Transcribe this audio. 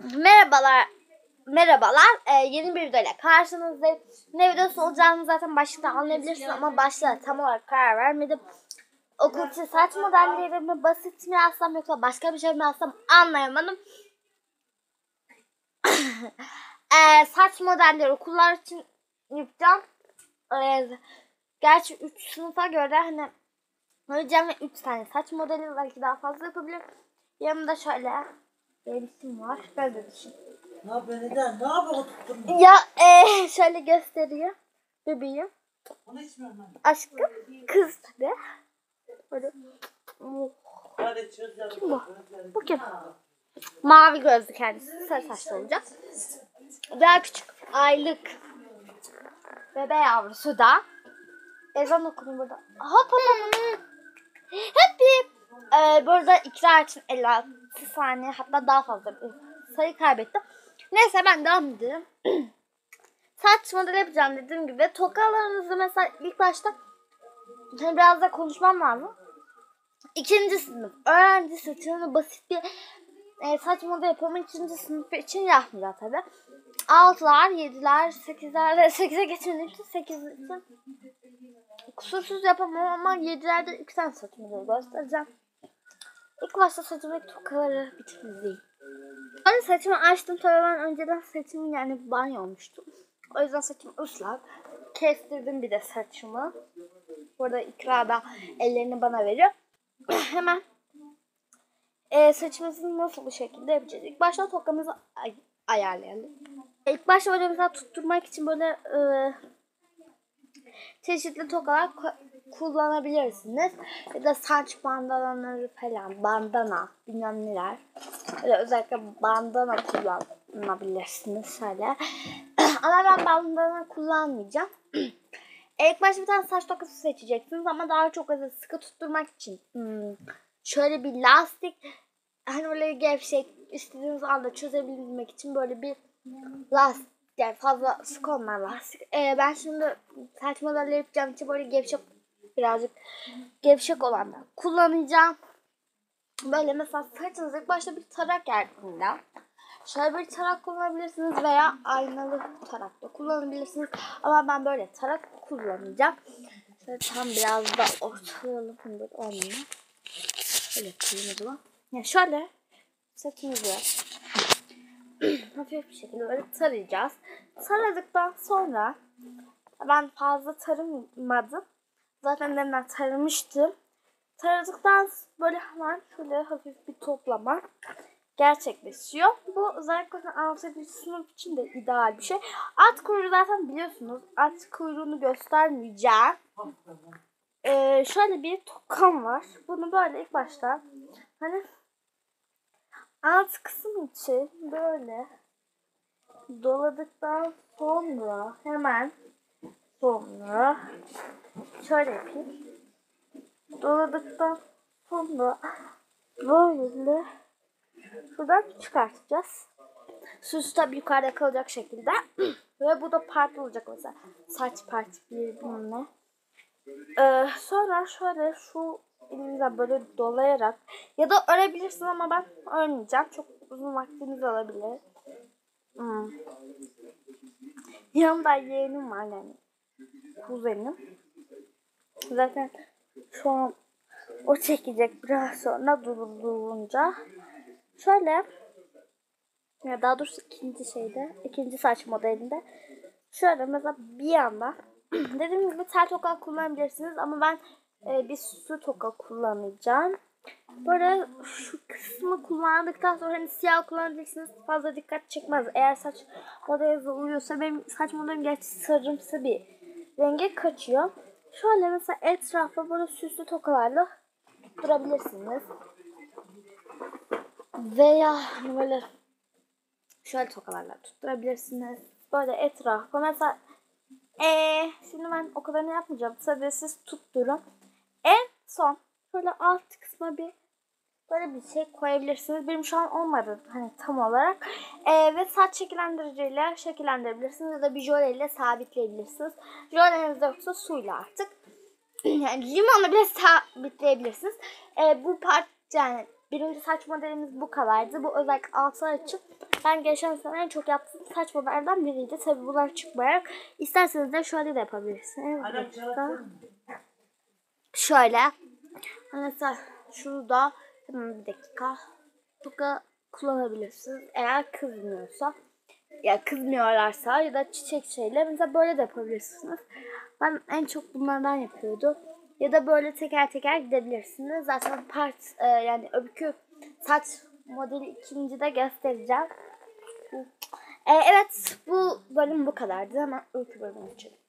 Merhabalar. Merhabalar. Ee, yeni bir videoyla karşınızdayım. Ne videosu olacağını zaten başlıkta anlayabilirsiniz ama başlığa tam olarak karar vermedim. Okul için saç modellerimi basit mi yazsam yoksa başka bir şey mi yazsam anlayamadım. ee, saç modelleri okullar için yapacağım. Ee, gerçi 3 sınıfa göre hani Hocam ve 3 tane saç modeli belki daha fazla yapabilirim. Yanımda şöyle Elbisim var. Böyle düşün. Ne yapıyor neden? Ne yapıyor? Ya e, şöyle gösteriyor. Bebeğim. Onu içmiyorum ben. Aşkım. Kız tabi. Böyle. Ya. Kim bu? Bu kim? Mavi gözlü kendisi. Sarı saçlı olacak. Daha küçük. Aylık. Bebe yavrusu da. Ezan okunu burada. Hop hop hop. Happy. Ee, burada ikra için 56 saniye hatta daha fazla sayı kaybettim. Neyse ben devam edelim. Saç model yapacağım dediğim gibi. Tokalarınızı mesela ilk başta hani biraz da konuşmam lazım. İkinci sınıf öğrencisi için basit bir e, saç model yapımı ikinci sınıf için yapmayacağım tabi. Altılar, yediler, sekizler, sekize geçmediğim için sekiz için kusursuz yapamam ama yedilerde iki tane saç modeli göstereceğim. İlk başta saçımdaki tokaları temizleyeyim. Ben saçımı açtım tabii ben önceden saçımı yani banyo olmuştum. O yüzden saçım ıslak. Kestirdim bir de saçımı. Burada ikra da ellerini bana veriyor. Hemen e, saçımızı nasıl bu şekilde yapacağız? İlk başta tokamızı ay- ayarlayalım. İlk başta böyle mesela tutturmak için böyle e, çeşitli tokalar kullanabilirsiniz. Ya da saç bandanaları falan, bandana, bilmem neler. Böyle özellikle bandana kullanabilirsiniz şöyle. ama ben bandana kullanmayacağım. İlk başta bir tane saç tokası seçeceksiniz ama daha çok böyle sıkı tutturmak için hmm, şöyle bir lastik hani böyle gevşek istediğiniz anda çözebilmek için böyle bir lastik yani fazla sık olmayan lastik. Ee, ben şimdi saç modelleri yapacağım için böyle gevşek birazcık gevşek olanlar kullanacağım. Böyle mesela saçınızı ilk başta bir tarak yardımıyla şöyle bir tarak kullanabilirsiniz veya aynalı tarak da kullanabilirsiniz. Ama ben böyle tarak kullanacağım. Şöyle tam biraz da ortalayalım böyle olmuyor. Şöyle koyayım o zaman. Ya şöyle saçınızı hafif bir şekilde böyle tarayacağız. Taradıktan sonra ben fazla taramadım. Zaten demden taramıştım. Taradıktan böyle hemen şöyle hafif bir toplama gerçekleşiyor. Bu özellikle 6. sınıf için de ideal bir şey. At kuyruğu zaten biliyorsunuz. At kuyruğunu göstermeyeceğim. Ee, şöyle bir tokam var. Bunu böyle ilk başta hani alt kısım için böyle doladıktan sonra hemen sonra şöyle yapayım. Doladıktan sonra böyle şuradan çıkartacağız. Süs tabi yukarıda kalacak şekilde. Ve bu da parti olacak mesela. Saç partikleri bilmem ne. Ee, sonra şöyle şu elimizden böyle dolayarak ya da örebilirsin ama ben örmeyeceğim. Çok uzun vaktiniz alabilir. Hmm. Yanımda yeğenim var yani. Kuzenim. Zaten şu an o çekecek biraz sonra durulunca. Şöyle ya daha doğrusu ikinci şeyde, ikinci saç modelinde şöyle mesela bir yanda dediğim gibi tel toka kullanabilirsiniz ama ben e, bir su toka kullanacağım. Böyle şu kısmı kullandıktan sonra hani siyah kullanabilirsiniz. Fazla dikkat çekmez. Eğer saç modelinize uyuyorsa benim saç modelim gerçi sarımsı bir renge kaçıyor. Şöyle mesela etrafa böyle süslü tokalarla durabilirsiniz. Veya böyle şöyle tokalarla tutturabilirsiniz. Böyle etrafa mesela ee, şimdi ben o kadarını yapmayacağım. Sadece siz tutturun. En son şöyle alt kısma bir böyle bir şey koyabilirsiniz. Benim şu an olmadı hani tam olarak. Ee, ve saç şekillendiriciyle şekillendirebilirsiniz ya da bir jöleyle sabitleyebilirsiniz. Jöleniz yoksa suyla artık. yani limonla bile sabitleyebilirsiniz. Ee, bu part yani birinci saç modelimiz bu kadardı. Bu özellikle altlar için Ben geçen sene en çok yaptığım saç modellerden biriydi. Tabi bunlar çıkmayarak. İsterseniz de şöyle de yapabilirsiniz. Şöyle. Mesela şurada hemen bir dakika. Toka kullanabilirsiniz. Eğer kızmıyorsa ya kızmıyorlarsa ya da çiçek şeyle mesela böyle de yapabilirsiniz. Ben en çok bunlardan yapıyordum. Ya da böyle teker teker gidebilirsiniz. Zaten part e, yani öbürkü saç modeli ikinci de göstereceğim. E, evet bu bölüm bu kadardı. Hemen öykü bölümü geçelim.